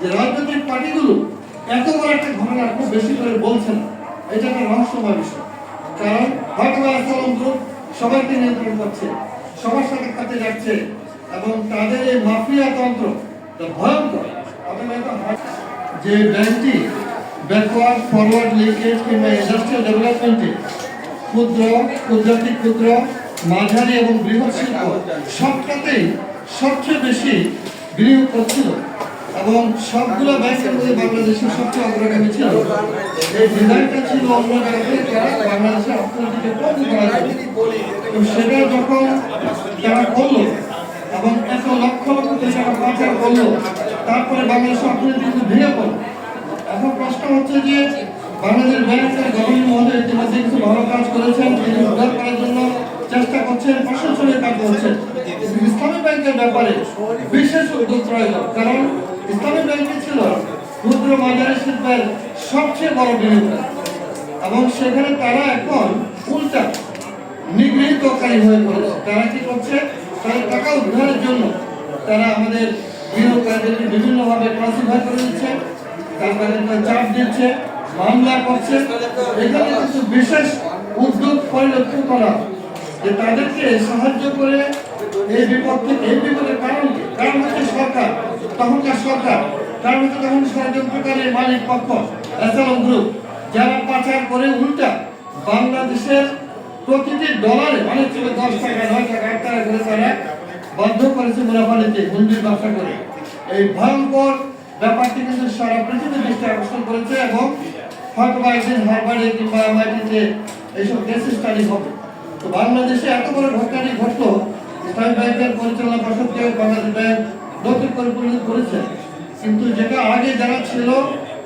যে রাজনৈতিক পার্টিগুলো এত বড় একটা ঘটনা খুব বেশি করে বলছে না। এটা একটা রহস্যময় বিষয়। কারণ হয়তো আসসালাম গ্রুপ সবাইকে নিয়ন্ত্রণ করছে, সবার সাথে কাছে যাচ্ছে এবং তাদের এই মাফিয়া তন্ত্র ভয়ঙ্কর। যে ব্যাংকটি ব্যাকওয়ার্ড ফরওয়ার্ড লিঙ্কেজ কিংবা ইন্ডাস্ট্রিয়াল ডেভেলপমেন্টে ক্ষুদ্র ক্ষুদ্রাতি ক্ষুদ্র, মাঝারি এবং বৃহৎ শিল্প সবটাতেই সবচেয়ে বেশি বিনিয়োগ করছিল। এবং সবগুলো ব্যাংকের মধ্যে বাংলাদেশের সবচেয়ে অগ্রগামী ছিল। ডিজাইনটা ছিল অন্য ব্যাংকের দ্বারা বাংলাদেশের অর্থনীতিকে পঙ্গু করা তো সেটা যখন তারা করল এবং এত লক্ষ লক্ষ টাকা পাচার করল, তারপরে বাংলাদেশের অর্থনীতি কিন্তু ভেঙে পড়ল। এখন প্রশ্ন হচ্ছে যে, বাংলাদেশ ব্যাংকের গভর্নর মহোদয় ইতিমধ্যে কিছু ভালো কাজ করেছেন, তিনি উদ্ধার করার জন্য চেষ্টা করছেন, প্রশাসনের কাজ করছেন ইসলামী ব্যাংকের ব্যাপারে বিশেষ উদ্যোগ প্রয়োজন কারণ ইসলামী ব্যাংকে ছিল ক্ষুদ্র মাঝারি শিল্পের সবচেয়ে বড় বিনিয়োগ এবং সেখানে তারা এখন উল্টা নিগৃহীতকারী হয়ে পড়েছে। তারা কি করছে? তারা টাকা উদ্ধারের জন্য তারা আমাদের বিনিয়োগকারীদেরকে বিভিন্নভাবে ক্লাসিফাই করে দিচ্ছে তারপরে চাপ দিচ্ছে, মামলা করছে। এখানে কিছু বিশেষ উদ্যোগ পরিলক্ষিত করা যে তাদেরকে সাহায্য করে এই বিপদ থেকে, এই বিপদের কারণ কারণ হচ্ছে সরকার তখনকার সরকার, তার মধ্যে তখন ষড়যন্ত্রকারী মালিক পক্ষ অ্যাসালম গ্রুপ যারা পাচার করে উল্টা বাংলাদেশের প্রতিটি ডলারে অনেক ছিল দশ টাকা, নয় টাকা আট টাকা করে তারা বাধ্য করেছে মুনাফা নিতে হুন্ডির ব্যবসা করে। এই ভয়ঙ্কর ব্যাপারটি কিন্তু সারা পৃথিবীর দৃষ্টি আকর্ষণ করেছে এবং হয়তো বা একদিন হারবার্ডে কিংবা এমআইটিতে এইসব কেস স্টাডি হবে। তো বাংলাদেশে এত বড় ঘটনাটি ঘটলো ইসলামী ব্যাংকের পরিচালনা পর্ষদকে বাংলাদেশ ব্যাংক নতুন করে পরিণত করেছে কিন্তু যেটা আগে যারা ছিল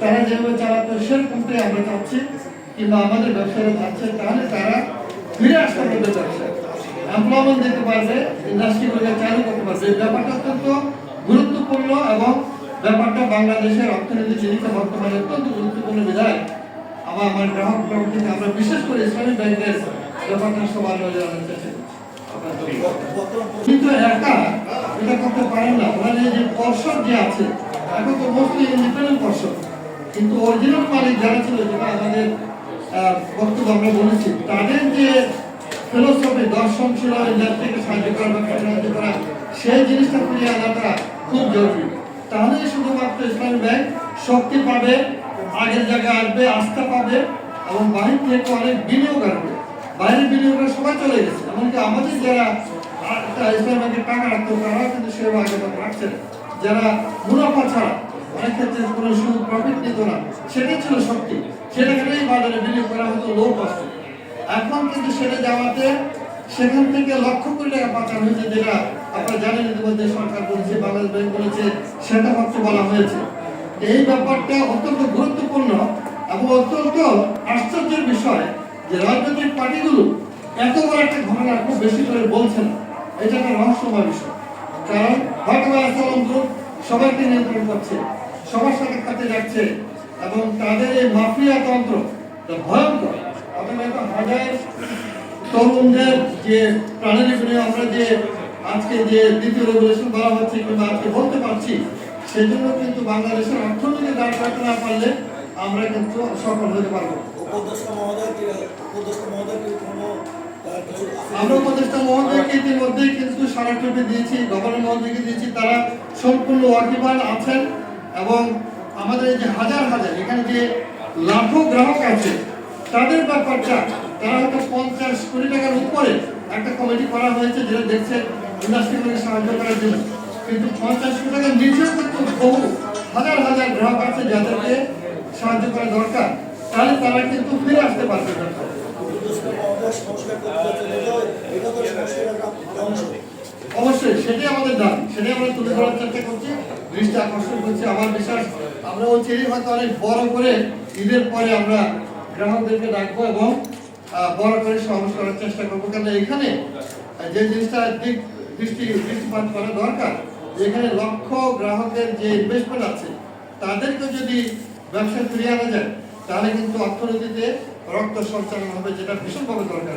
তারা যেভাবে চালাতো সেরকমটাই আমরা চাচ্ছি। কিংবা আমাদের ব্যবসায়ীরা চাচ্ছে তাহলে তারা ফিরে আসতে পারবে ব্যবসায়। এমপ্লয়মেন্ট দিতে পারবে ইন্ডাস্ট্রিগুলোকে চালু করতে পারবে। এই ব্যাপারটা অত্যন্ত গুরুত্বপূর্ণ এবং ব্যাপারটা বাংলাদেশের অর্থনীতি জীবিকা বর্তমানে অত্যন্ত গুরুত্বপূর্ণ বিধায়। আমার আমার গ্রাহক থেকে আমরা বিশেষ করে ইসলামী ব্যাংকের ব্যাপারটা সবার নজরে ধন্যবাদ। কিন্তু একা এটা করতে পারেন না। ওখানে যে পর্ষদ যে আছে, এখন তো মোস্টলি ইন্ডিপেন্ডেন্ট পর্ষদ কিন্তু অরিজিনাল মালিক যারা ছিল, যেটা আমাদের বক্তব্য আমরা বলেছি, তাদের যে ফিলোসফি দর্শন ছিল ইন্ডাস্ট্রিকে সাহায্য করা, ব্যবসা সাহায্য করা, সেই জিনিসটা ফিরিয়ে আনাটা খুব জরুরি। তাহলেই শুধুমাত্র ইসলামী ব্যাংক শক্তি পাবে, আগের জায়গায় আসবে, আস্থা পাবে, এবং বাহির থেকে অনেক বিনিয়োগ আসবে। বাইরের বিনিয়োগের সবাই চলে গেছে। এমনকি আমাদের যারা সেটা যাওয়াতে সেখান থেকে লক্ষ কোটি টাকা পাচার হয়েছে যেটা আপনারা জানেন ইতিমধ্যে সরকার বলেছে বাংলাদেশ ব্যাংক বলেছে সেটা হচ্ছে বলা হয়েছে এই ব্যাপারটা অত্যন্ত গুরুত্বপূর্ণ এবং অত্যন্ত আশ্চর্যের বিষয় যে রাজনৈতিক পার্টিগুলো এত বড় একটা ঘটনা খুব বেশি করে বলছে না। এটা একটা রহস্যময় বিষয় কারণ হয়তো আসসালাম গ্রুপ সবাইকে নিয়ন্ত্রণ করছে, সবার সাথে কাছে যাচ্ছে, এবং তাদের এই মাফিয়া তন্ত্র ভয়ঙ্কর এটা হাজার তরুণদের যে প্রাণের বিনিয়োগ আমরা যে আজকে যে দ্বিতীয় রেগুলেশন বলা হচ্ছে কিংবা আজকে বলতে পারছি সেজন্য কিন্তু বাংলাদেশের অর্থনীতি দাঁড় করাতে না পারলে আমরা কিন্তু সফল হতে পারব। উপদেষ্টা মহোদয় উপদেষ্টা মহোদয় কোনো আমরা উপদেষ্টা মহোদয়কে ইতিমধ্যেই কিন্তু সারা ট্রিপে দিয়েছি, গভর্নর মহোদয়কে দিয়েছি। তারা সম্পূর্ণ ওয়াকিবান আছেন এবং আমাদের যে হাজার হাজার, এখানে যে লাখো গ্রাহক আছে, তাদের ব্যাপারটা তারা হয়তো পঞ্চাশ কোটি টাকার উপরে একটা কমিটি করা হয়েছে, যেটা দেখছে ইন্ডাস্ট্রিগুলোকে সাহায্য করার জন্য। কিন্তু পঞ্চাশ কোটি টাকার নিচেও কিন্তু বহু, হাজার হাজার গ্রাহক আছে যাদেরকে সাহায্য করা দরকার। তাহলে তারা কিন্তু ফিরে আসতে পারবে অবশ্যই, সেটাই আমাদের দাবি, সেটাই আমরা তুলে ধরার চেষ্টা করছি। দৃষ্টি আকর্ষণ করছি, আমার বিশ্বাস, আমরা ওই চেরি হয়তো অনেক বড় করে ঈদের পরে আমরা গ্রাহকদেরকে ডাকবো এবং বড় করে সমাবেশ করার চেষ্টা করব। কারণ এখানে যে জিনিসটা দিক, দৃষ্টি, দৃষ্টিপাত করা দরকার যেখানে লক্ষ গ্রাহকের যে ইনভেস্টমেন্ট আছে, তাদেরকে যদি ব্যবসায় ফিরিয়ে আনা যায় তাহলে কিন্তু অর্থনীতিতে রক্ত সঞ্চালন হবে যেটা ভীষণভাবে দরকার